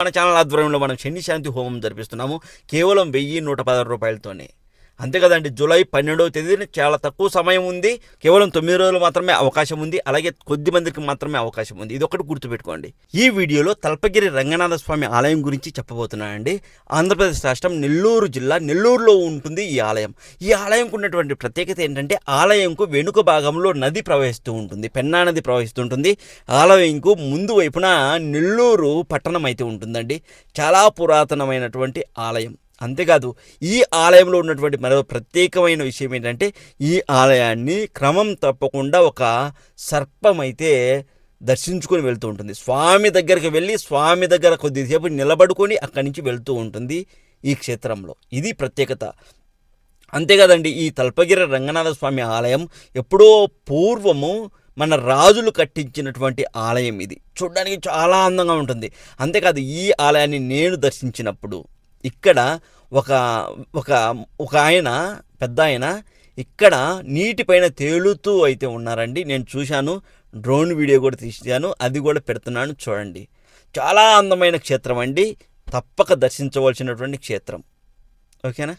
మన ఛానల్ ఆధ్వర్యంలో మనం శని శాంతి హోమం జరిపిస్తున్నాము. కేవలం వెయ్యి నూట పదహారు రూపాయలతోనే. అంతే కదండి జూలై పన్నెండవ తేదీన చాలా తక్కువ సమయం ఉంది. కేవలం తొమ్మిది రోజులు మాత్రమే అవకాశం ఉంది. అలాగే కొద్ది మందికి మాత్రమే అవకాశం ఉంది. ఇది ఒకటి గుర్తుపెట్టుకోండి. ఈ వీడియోలో తల్పగిరి రంగనాథ స్వామి ఆలయం గురించి చెప్పబోతున్నానండి. ఆంధ్రప్రదేశ్ రాష్ట్రం నెల్లూరు జిల్లా నెల్లూరులో ఉంటుంది ఈ ఆలయం. ఈ ఆలయంకు ఉన్నటువంటి ప్రత్యేకత ఏంటంటే ఆలయంకు వెనుక భాగంలో నది ప్రవహిస్తూ ఉంటుంది. పెన్నా నది ప్రవహిస్తూ ఉంటుంది. ఆలయంకు ముందు వైపున నెల్లూరు పట్టణం అయితే ఉంటుందండి. చాలా పురాతనమైనటువంటి ఆలయం. అంతేకాదు ఈ ఆలయంలో ఉన్నటువంటి మరో ప్రత్యేకమైన విషయం ఏంటంటే ఈ ఆలయాన్ని క్రమం తప్పకుండా ఒక సర్పం అయితే దర్శించుకొని వెళ్తూ ఉంటుంది. స్వామి దగ్గరికి వెళ్ళి స్వామి దగ్గర కొద్దిసేపు నిలబడుకొని అక్కడి నుంచి వెళ్తూ ఉంటుంది ఈ క్షేత్రంలో. ఇది ప్రత్యేకత. అంతేకాదండి ఈ తల్పగిరి రంగనాథ స్వామి ఆలయం ఎప్పుడో పూర్వము మన రాజులు కట్టించినటువంటి ఆలయం ఇది. చూడడానికి చాలా అందంగా ఉంటుంది. అంతేకాదు ఈ ఆలయాన్ని నేను దర్శించినప్పుడు ఇక్కడ ఒక ఒక ఒక ఆయన పెద్ద ఆయన ఇక్కడ నీటిపైన తేలుతూ అయితే ఉన్నారండి. నేను చూశాను డ్రోన్ వీడియో కూడా తీసాను అది కూడా పెడుతున్నాను చూడండి. చాలా అందమైన క్షేత్రం అండి. తప్పక దర్శించవలసినటువంటి క్షేత్రం. ఓకేనా?